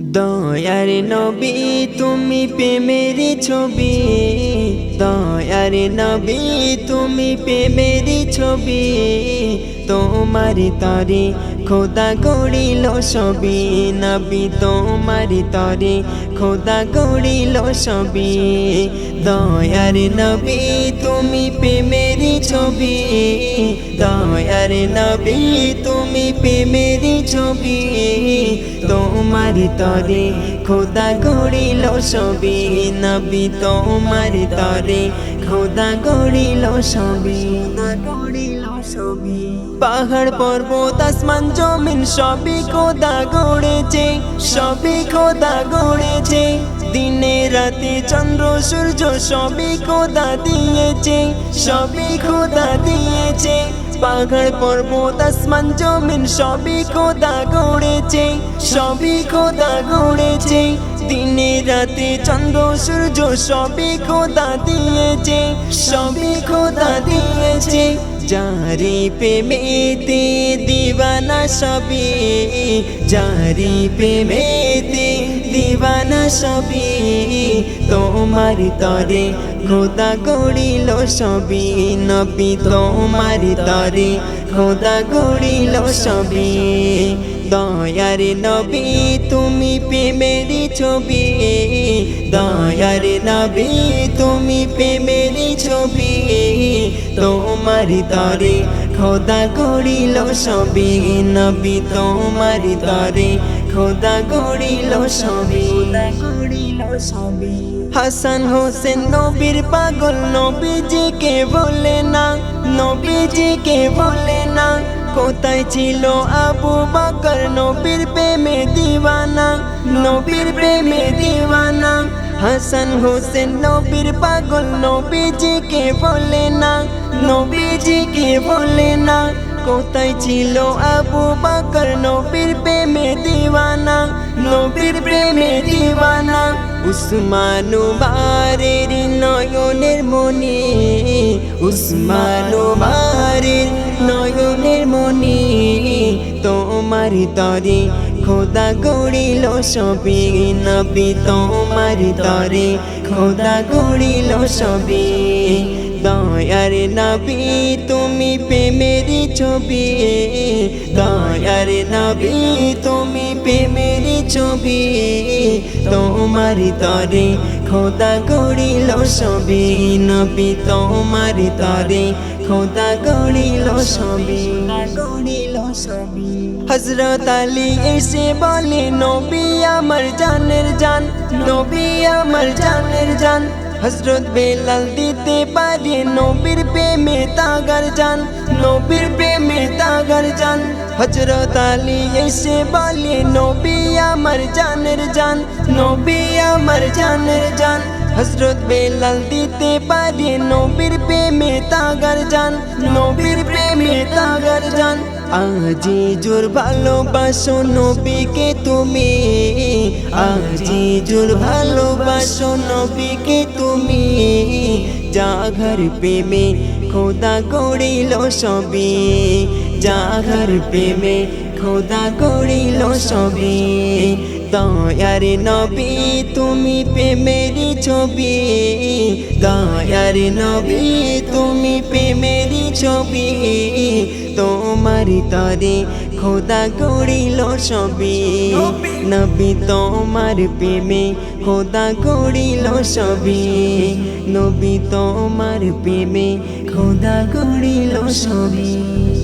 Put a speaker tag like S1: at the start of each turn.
S1: দয়ার নবী, তুমি প্রেমেরই ছবি। দয়ার নবী, তুমি প্রেমেরই ছবি। তোমার তরে খোদা গড়িল সবই নবী, তোমার তরে খোদা গড়িল সবই দয়ার নবী, তুমি প্রেমেরই ছবি। দয়ার নবী, তুমি প্রেমেরই ছবি। তোমার তরে খোদা গড়িল সবই নবী, তোমার তরে খোদা গড়িল সবই গড়িল সবই পাহাড়, পর্বত, আসমান, জমিন, সবই খোদা গড়েছে। সবই খোদা গড়েছে। দিনে রাতে চন্দ্র, সূর্য সবই খোদা দিয়েছে। সবই খোদা দিয়েছে। পাহাড় পর্বত আসমান জমিন সবই খোদা গড়েছে সবই খোদা গড়েছে দিনে রাতে চন্দ্র, সূর্য সবই খোদা দিয়েছে, সবই খোদা দিয়েছে। জারি প্রেমেতে দিবানা সবই জারি প্রেমেতে দিবানা সবই তোমার তরে খোদা গড়িল সবই নবী তোমার তরে খোদা গড়িল সবই দয়ার নবী, তুমি প্রেমেরই ছবি। দয়ার নবী, তুমি প্রেমেরই ছবি। তোমার তরে খোদা গড়িল সবই নবী তোমার তরে খোদা গড়িল সবই। গড়িল সবই। হাসান হোসেন নবীর পাগল নবীজিকে বলে না নবীজিকে বলে না কোথায় ছিল আবু বকর? নবীর প্রেমে দিওয়ানা নবীর প্রেমে দিওয়ানা। হাসান হোসেন নবীর পাগল নবীজিকে বলে না নবীজিকে বলে না কোথায় ছিল আবু বকর? নবীর প্রেমে নবীর প্রেমে দিওয়ানা। উসমানু বারের নয়নের মনি উসমানু বারের নয়নের মনি তোমার তরে খোদা গড়িল সবই। নবী, তোমার তরে খোদা গড়িল সবই। দয়ার নবী তুমি প্রেমেরই ছবি। দয়ার নবী তুমি প্রেমেরই ছবি। তোমার তরে খোদা গড়িল সবই নবী তোমার তরে খোদা গড়িল সবই গড়িল সবই হজরত আলী এসে বলে নবী আমার জানের জান। নবী আমার জানের জান। হজরত বেলাল দিতে পারে নবীর প্রেমে তাগার জান নবীর প্রেমে তাগার জান হজরত আলী এসে বলে, নবী আমার জানের জান, নবী আমার জানের জান। হজরত বেলাল দিতে পারে নবীর প্রেমে তাগার জান নবীর প্রেমে তাগার জান। আজি জোর ভালোবাসো নবীকে তুমি। আজি জোর ভালোবাসো নবীকে তুমি। জাঘর প্রেমে খোদা গড়িল সবই। জাঘর প্রেমে খোদা গড়িল সবই দয়ার নবী, তুমি প্রেমেরই ছবি। দয়ার নবী, তুমি প্রেমেরই ছবি। তোমার তরে খোদা গড়িল সবই নবী, তোমার প্রেমে খোদা গড়িল সবই নবী, তোমার প্রেমে খোদা গড়িল সবই